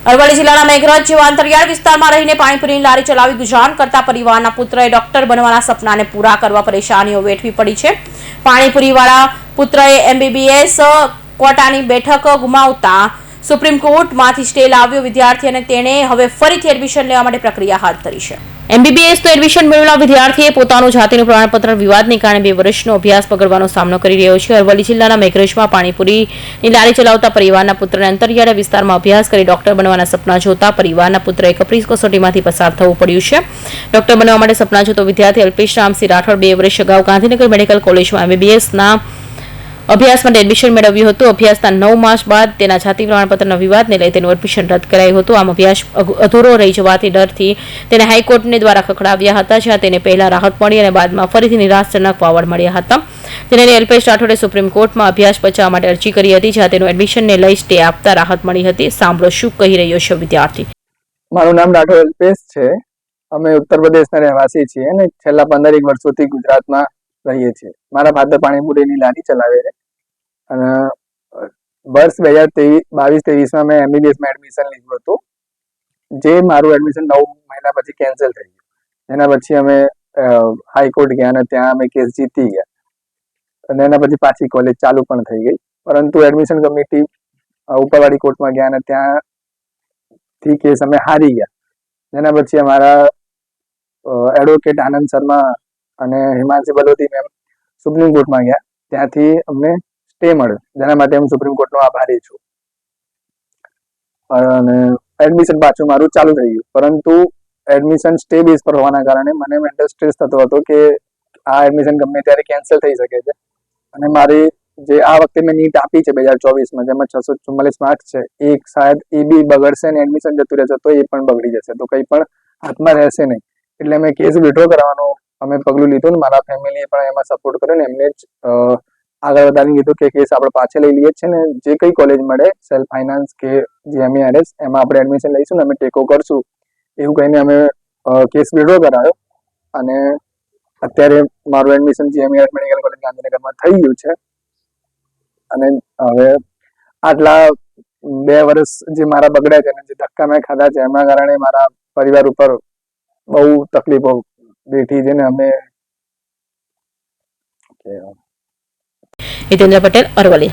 અરવલ્લી જિલ્લાના મેઘરજ જેવા અંતરિયાળ વિસ્તારમાં રહીને પાણીપુરીની લારી ચલાવી ગુજરાન કરતા પરિવારના પુત્રએ ડોક્ટર બનવાના સપનાને પૂરા કરવા પરેશાનીઓ વેઠવી પડી છે. પાણીપુરીવાળા પુત્રએ એમબીબીએસ કોટાની બેઠક ગુમાવતા સુપ્રીમ કોર્ટમાંથી સ્ટે લાવ્યો વિદ્યાર્થી અને તેણે હવે ફરીથી એડમિશન લેવા માટે પ્રક્રિયા હાથ ધરી છે. એમબીબીએસ તો એડમિશન મેળવેલા વિદ્યાર્થીએ પોતાનું જાતિનું પ્રમાણપત્ર વિવાદને કારણે બે વર્ષનો અભ્યાસ બગડવાનો સામનો કરી રહ્યો છે. અરવલ્લી જિલ્લાના મેઘરજમાં પાણીપુરીની લારી ચલાવતા પરિવારના પુત્રને અંતરિયાળ વિસ્તારમાં અભ્યાસ કરી ડોક્ટર બનવાના સપના જોતા પરિવારના પુત્રએ કપરી કસોટીમાંથી પસાર થવું પડ્યું છે. ડોક્ટર બનવા માટે સપના જોતો વિદ્યાર્થી અલ્પેશ રામસિંહ રાઠોડ બે વર્ષ અગાઉ ગાંધીનગર મેડિકલ કોલેજમાં એમબીબીએસના અભ્યાસ માટે એડમિશન મેળવ્યું હતું, અભ્યાસના નવ માસ બાદ તેના જાતિ પ્રમાણપત્રના વિવાદને લઈ તેનું એડમિશન રદ કરાયું હતું. આમ અભ્યાસ અધૂરો રહી જવાથી ડરથી તેને હાઈકોર્ટને દ્વારા ખખડાવ્યા હતા, જ્યાં તેને પહેલા રાહત મળી અને બાદમાં ફરીથી નિરાશજનક વાવડ મળ્યા હતા. તેને લઈ અલ્પેશ રાઠોડે સુપ્રીમ કોર્ટમાં અભ્યાસ બચાવવા માટે અરજી કરી હતી, જ્યાં તેનું એડમિશનને લઈ સ્ટે આપતા રાહત મળી હતી. સાંભળો શું કહી રહ્યો છે વિદ્યાર્થી. મારું નામ રાઠોડ અલ્પેશ છે. અમે ઉત્તર પ્રદેશના રહેવાસી છીએ અને છેલ્લા પંદર એક વર્ષોથી ગુજરાતમાં રહીએ છીએ. મારા ફાધર પાણીપુરીની લારી ચલાવે છે. વર્ષ બે હજાર ત્રેવીસ બાવીસ ત્રેવીસમાં મેં એમબીબીએસમાં એડમિશન લીધું હતું. જે મારું એડમિશન નવ મહિના પછી કેન્સલ થઈ ગયું. એના પછી અમે હાઈકોર્ટ ગયા અને ત્યાં અમે કેસ જીતી ગયા. અને એના પછી પાછી કોલેજ ચાલુ પણ થઈ ગઈ. પરંતુ એડમિશન કમિટી ઉપરવાળી કોર્ટમાં ગયા અને ત્યાં થી કેસ અમે હારી ગયા. એના પછી અમારા એડવોકેટ આનંદ શર્મા અને હિમાંશી બલોદી મેમ સુપ્રીમ કોર્ટમાં ગયા. ત્યાંથી અમને સ્ટે મળે. જેના માટે હું સુપ્રીમ કોર્ટનો આભારી છું. અને એડમિશન પાછું મારું ચાલુ થઈ ગયું. પરંતુ એડમિશન સ્ટે બેઝ પર હોવાના કારણે મને મેન્ટલ સ્ટ્રેસ થતો હતો કે આ એડમિશન ગમે ત્યારે કેન્સલ થઈ શકે છે. અને મારી જે આ વખતે મેં નીટ આપી છે બે હજાર ચોવીસમાં, જેમાં છસો ચુમ્માલીસ માર્ક્સ છે એ શાયદ એ બી બગડશે ને એડમિશન જતું રહેશે તો એ પણ બગડી જશે. તો કંઈ પણ હાથમાં રહેશે નહીં. એટલે મેં કેસ વિડ્રો કરવાનો અમે પગલું લીધું ને મારા ફેમિલીએ પણ એમાં સપોર્ટ કર્યો ને એમને જ આગળ વધારી કીધું કે કેસ આપણે પાછળ લઈ લઈએ છીએ ને. જે કઈ કોલેજ મળે સેલ્ફ ફાઇનાન્સ કે જીએમઈઆરએસ એમાં આપણે એડમિશન લઈશું ને, અમે ટેકો કરશું. એવું કહીને અમે કેસ વિડ્રો કરાયો. અને અત્યારે મારું એડમિશન જીએમઈઆરએસ મેડિકલ કોલેજ ગાંધીનગરમાં થઈ ગયું છે. અને હવે આટલા બે વર્ષ જે મારા બગડ્યા છે અને જે ધક્કા મેં ખાધા છે, એના કારણે મારા પરિવાર ઉપર બહુ તકલીફો બેઠી છે ને અમે. હિતેન્દ્ર પટેલ અરવલ્લી